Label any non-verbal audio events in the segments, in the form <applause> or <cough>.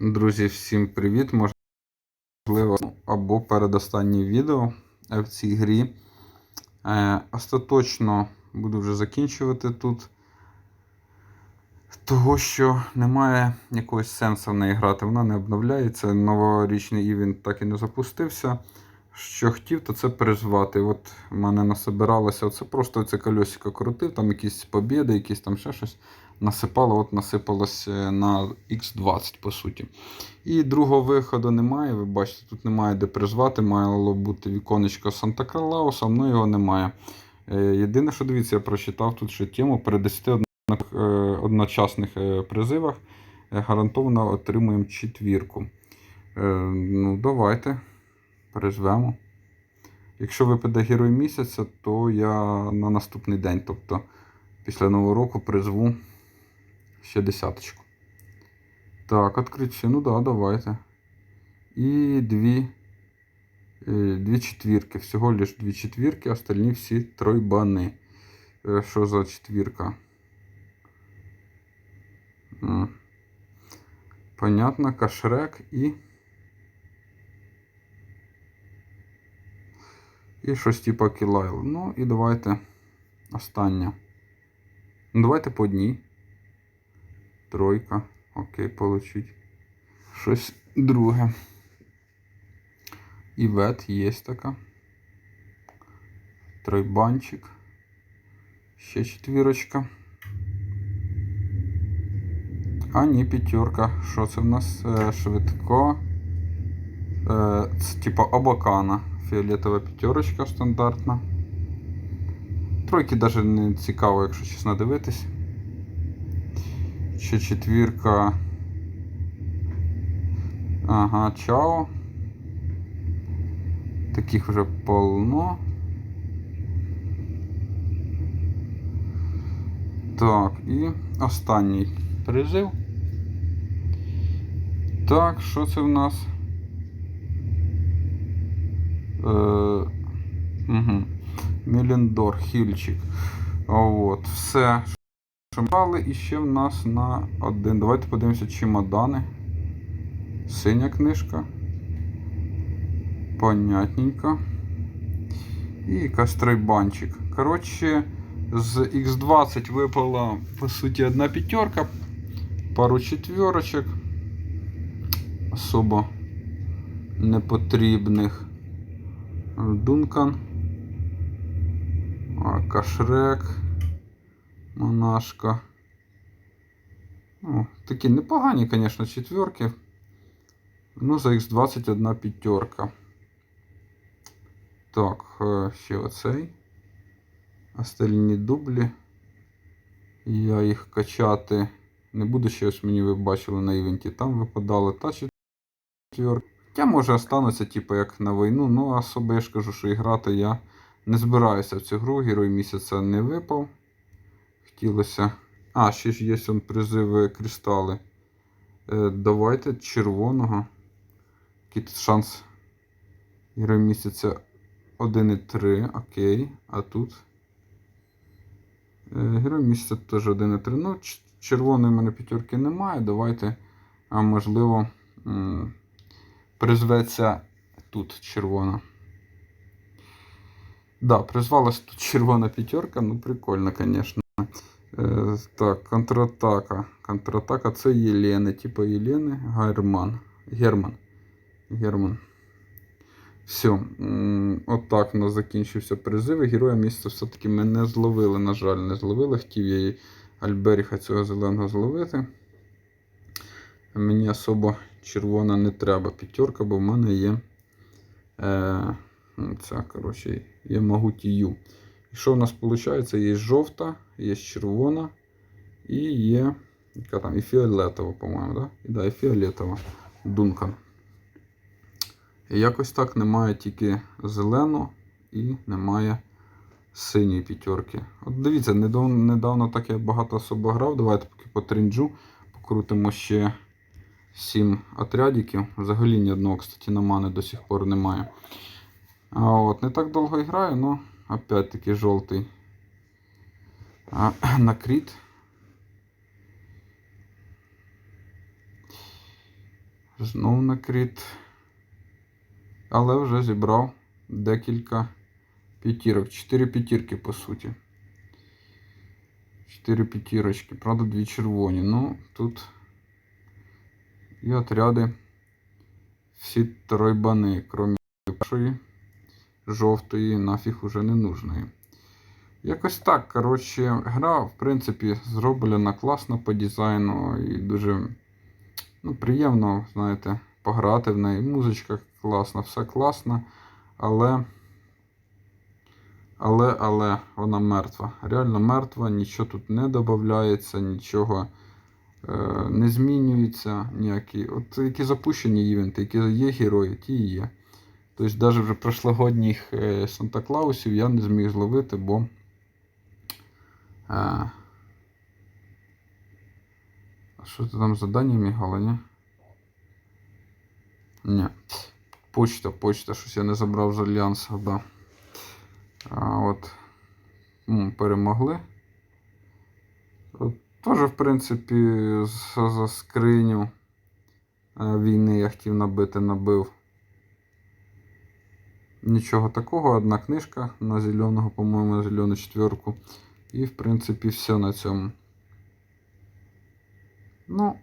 Друзі, всім привіт! Можливо, або передостаннє відео в цій грі. Е, остаточно буду вже закінчувати тут. Того, що немає якогось сенсу в неї грати, вона не обновляється. Новорічний івент так і не запустився. Що хотів, то це призвати. От в мене насобиралося. Це просто це кольосико крутив, там якісь побіди, якісь там ще щось насипало, от насипалось на X20, по суті. І другого виходу немає. Ви бачите, тут немає де призвати, мало бути віконечко Санта Клауса, але його немає. Е, Єдине, що дивіться, я прочитав тут ще тему при 10 е, одночасних е, призивах гарантовано отримуємо четвірку. Ну, давайте призвемо. Якщо випаде герой місяця, то я на наступний день, тобто після Нового року, призву ще десяточку. Так, відкриті. Ну да, давайте. І дві, е, дві четвірки. Всього лиш дві четвірки, остальні всі тройбани. Е, Що за четвірка? Понятно, кашрек і. І щось типа кілайл. Ну і давайте остання. Ну, давайте по одній. Тройка. Окей, получить. Щось друге. Івет є така. Тройбанчик. Ще четвірочка. А, ні, п'ятерка. Що це в нас? Е, швидко. Це типа Абакана. Фіолетова п'ятерочка стандартна. Тройки навіть не цікаво, якщо чесно дивитись. Ще четвірка. Ага, чао. Таких вже полно. Так, і останній призив. Так, що це в нас? Е, угу. Міліндор, хільчик. От, все. Брали. І ще в нас на один. Давайте подивимося чемодани. Синя книжка. Понятненько. І якась тройбанчик. Коротше, з X20 випала, по суті, одна п'ятерка, пару четверочок. Особо непотрібних. Дункан. Кашрек. Монашка. Ну, такі непогані, звісно, четверки. Ну, за X20 одна п'ятерка. Так, е, ще оцей. Остальні дублі. Я їх качати не буду. Ще ось мені ви бачили на івенті. Там випадали та четверка. Хоча може остануться, типу, як на війну. Ну, особо я ж кажу, що грати я не збираюся в цю гру. Герой місяця не випав. Хотілося. А, ще ж є он призиви кристали. Е, давайте червоного. Який тут шанс герой місяця 1,3. Окей. А тут. Е, герой місяця теж 1,3. Ну, червоної в мене п'ятерки немає. Давайте, а можливо, призветься тут червона. Да, призвалась тут червона п'ятерка, ну прикольно, звісно. Е, так, контратака. Контратака це Єлени, типу Єлени Герман. Герман. Герман. Все. Отак у нас закінчився призив. І Героя місця все-таки ми не зловили, на жаль, не зловили. Хотів я її Альберіха цього зеленого зловити. Мені особо червона не треба п'ятерка, бо в мене є. Е, ну, ця, коротше, є Магуті Ю. І що в нас виходить? Є жовта, є червона і є. Яка там? І фіолетова, по-моєму, да? І, да, і фіолетова. Дункан. І якось так немає тільки зелену і немає синьої п'ятерки. От дивіться, недавно, недавно так я багато особо грав. Давайте поки по тринджу покрутимо ще 7 отрядиків. Взагалі ні одного, кстати, на мани до сих пор немає. А от, не так довго граю, но опять-таки жовтий. А, <clears throat> на кріт. Знов на кріт. Але вже зібрав декілька п'ятірок. Чотири п'ятірки, по суті. Чотири п'ятірочки. Правда, дві червоні. Ну, тут і отряди всі тройбани, крім першої жовтої, нафіг уже не нужної. Якось так, коротше, гра, в принципі, зроблена класно по дизайну і дуже ну, приємно, знаєте, пограти в неї. Музичка класна, все класно, але. Але, але вона мертва. Реально мертва, нічого тут не додається, нічого не змінюється. Ніякі. От які запущені івенти, які є герої, ті і є. Тобто, навіть вже прошлогодніх е, Санта Клаусів я не зміг зловити, бо. Е, а що це там задання мігало, ні? Ні. Почта, почта, щось я не забрав з Альянса, да. А от перемогли. Теж, в принципі, за, скриню е, війни я хотів набити, набив. Нічого такого, одна книжка на зеленого, по-моєму, зелену четверку. І, в принципі, все на цьому. Ну,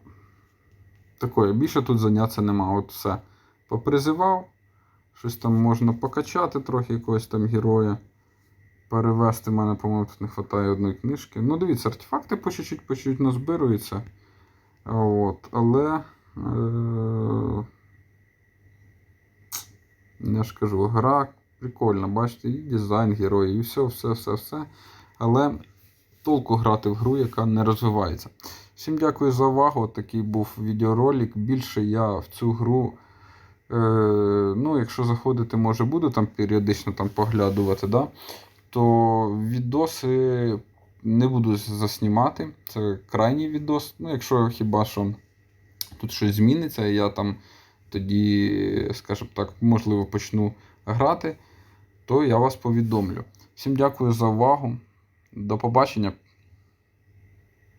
такое, більше тут зайнятися нема. От все. Попризивав. Щось там можна покачати трохи якогось там героя. Перевести мене, по-моєму, тут не вистачає одної книжки. Ну, дивіться, артефакти по чуть-чуть, по чуть-чуть назбируються. От, але. Е- я ж кажу, гра прикольна, бачите, і дизайн героїв, і все, все, все, все. Але толку грати в гру, яка не розвивається. Всім дякую за увагу. Такий був відеоролик. Більше я в цю гру. Е, ну, якщо заходити, може буду там періодично там поглядувати, да? То відоси не буду заснімати. Це крайній відос. Ну, якщо хіба що тут щось зміниться, я там тоді, скажімо так, можливо, почну грати, то я вас повідомлю. Всім дякую за увагу. До побачення.